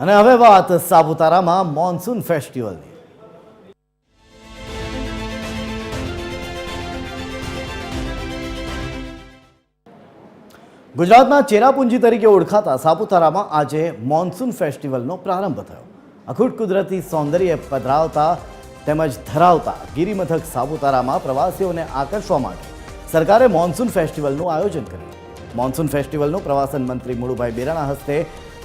અને હવે વાત સાપુતારામાં મોન્સૂન ફેસ્ટિવલની. ગુજરાતના ચેરાપુંજી તરીકે ઓળખાતા સાપુતારામાં આજે મોન્સૂન ફેસ્ટિવલનો પ્રારંભ થયો. અખૂટ કુદરતી સૌંદર્ય પધરાવતા તેમજ ધરાવતા ગિરિમથક સાપુતારામાં પ્રવાસીઓને આકર્ષવા માટે સરકારે મોન્સૂન ફેસ્ટિવલનું આયોજન કર્યું. મોન્સૂન ફેસ્ટિવલનો પ્રવાસન મંત્રી મુળુભાઈ બેરાણા હસ્તે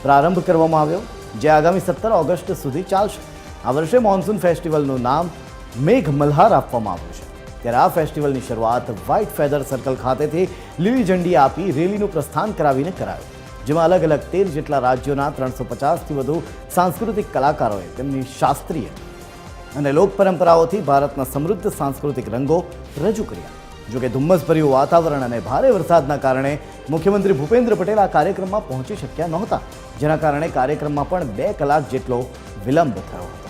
પ્રારંભ કરવામાં આવ્યો. જે આગામી સત્તર ઓગસ્ટ સુધી ચાલશે. આ વર્ષે મોન્સૂન ફેસ્ટિવલનું નામ મેઘ મલ્હાર આપવામાં આવ્યું છે. ત્યારે આ ફેસ્ટિવલની શરૂઆત વ્હાઇટ ફેધર સર્કલ ખાતેથી લીલી ઝંડી આપી રેલીનું પ્રસ્થાન કરાવીને કરાયું. જેમાં અલગ અલગ તેર જેટલા રાજ્યોના ત્રણસો પચાસથી વધુ સાંસ્કૃતિક કલાકારોએ તેમની શાસ્ત્રીય અને લોક પરંપરાઓથી ભારતના સમૃદ્ધ સાંસ્કૃતિક રંગો રજૂ કર્યા. જોકે ધુમ્મસભર્યું વાતાવરણ અને ભારે વરસાદના કારણે મુખ્યમંત્રી ભૂપેન્દ્ર પટેલ આ કાર્યક્રમમાં પહોંચી શક્યા નહોતા, જેના કારણે કાર્યક્રમમાં પણ બે કલાક જેટલો વિલંબ થયો હતો.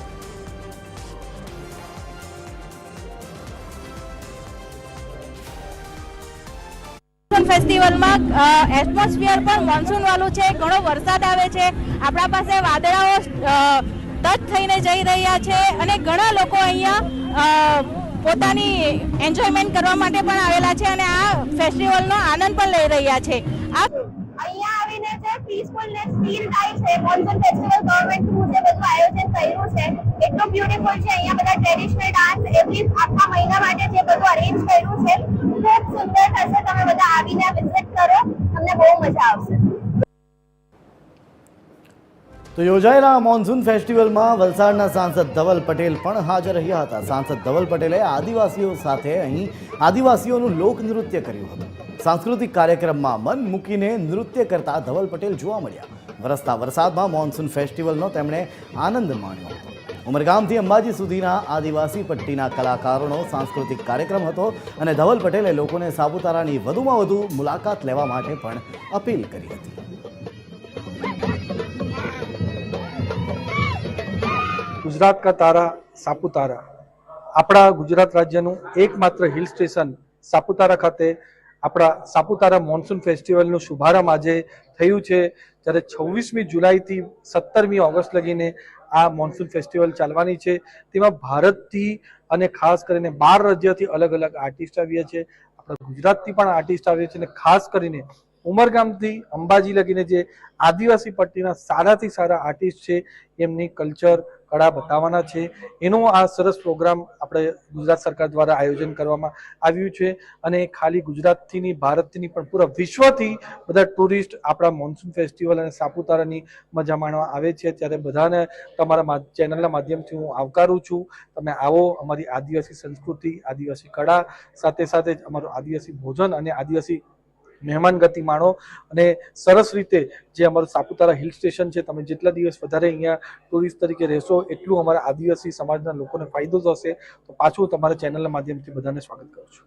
ફેસ્ટિવલમાં એટમોસ્ફિયર પણ મોન્સૂન વાળું છે, ઘણો વરસાદ આવે છે. આપણા પાસે વાદળાઓ ટચ થઈને જઈ રહ્યા છે અને ઘણા લોકો અહીંયા પોતાની એન્જોયમેન્ટ કરવા માટે પણ આવેલા છે અને આ ફેસ્ટિવલનો આનંદ પણ લઈ રહ્યા છે. આ અહીંયા આવીને જે પીસફુલનેસ ફીલ થાય છે મોન્સૂન ફેસ્ટિવલ ગવર્નમેન્ટ થ્રુ જે બધું આયોજન કર્યું છે, એટલું બ્યુટીફુલ છે. અહીંયા બધા ટ્રેડિશનલ ડાન્સ એવરી આખા મહિના માટે જે બધું અરેન્જ કર્યું છે, ખૂબ સુંદર થશે. તમે બધા આવીને વિઝિટ કરો. તમને બહુ મજા આવશે. તો યોજાયેલા મોન્સૂન ફેસ્ટિવલમાં વલસાડના સાંસદ ધવલ પટેલ પણ હાજર રહ્યા હતા. સાંસદ ધવલ પટેલે આદિવાસીઓ સાથે અહીં આદિવાસીઓનું લોકનૃત્ય કર્યું હતું. સાંસ્કૃતિક કાર્યક્રમમાં મન મૂકીને નૃત્ય કરતા ધવલ પટેલ જોવા મળ્યા. વરસતા વરસાદમાં મોન્સૂન ફેસ્ટિવલનો તેમણે આનંદ માણ્યો હતો. ઉમરગામથી અંબાજી સુધીના આદિવાસી પટ્ટીના કલાકારોનો સાંસ્કૃતિક કાર્યક્રમ હતો અને ધવલ પટેલે લોકોને સાપુતારાની વધુમાં વધુ મુલાકાત લેવા માટે પણ અપીલ કરી હતી. ગુજરાત કા તારા સાપુતારા. આપણા ગુજરાત રાજ્યનું એકમાત્ર હિલ સ્ટેશન સાપુતારા ખાતે આપણા સાપુતારા મોન્સૂન ફેસ્ટિવલનું શુભારંભ આજે થયું છે. જ્યારે છવ્વીસમી જુલાઈથી સત્તરમી ઓગસ્ટ લગીને આ મોન્સૂન ફેસ્ટિવલ ચાલવાની છે. તેમાં ભારતથી અને ખાસ કરીને બાર રાજ્યથી અલગ અલગ આર્ટિસ્ટ આવ્યા છે. આપણા ગુજરાતથી પણ આર્ટિસ્ટ આવ્યા છે અને ખાસ કરીને ઉમરગામથી અંબાજી લગીને જે આદિવાસી પટ્ટીના સારાથી સારા આર્ટિસ્ટ છે, એમની કલ્ચર કળા બતાવવાના છે. એનો આ સરસ પ્રોગ્રામ આપણે ગુજરાત સરકાર દ્વારા આયોજન કરવામાં આવ્યું છે અને ખાલી ગુજરાતથી નહીં, ભારતથી પણ પૂરા વિશ્વથી બધા ટુરિસ્ટ આપણા મોન્સૂન ફેસ્ટિવલ અને સાપુતારાની મજા માણવા આવે છે. ત્યારે બધાને તમારા ચેનલના માધ્યમથી હું આવકારું છું. તમે આવો અમારી આદિવાસી સંસ્કૃતિ, આદિવાસી કળા, સાથે સાથે અમારું આદિવાસી ભોજન અને આદિવાસી મહેમાન ગતિ માણો અને સરસ રીતે જે અમારું સાપુતારા હિલ સ્ટેશન છે, તમે જેટલા દિવસ વધારે અહીંયા ટુરિસ્ટ તરીકે રહેશો, એટલું અમારા આદિવાસી સમાજના લોકોને ફાયદો થશે. તો પાછું તમારા ચેનલના માધ્યમથી બધાને સ્વાગત કરું છું.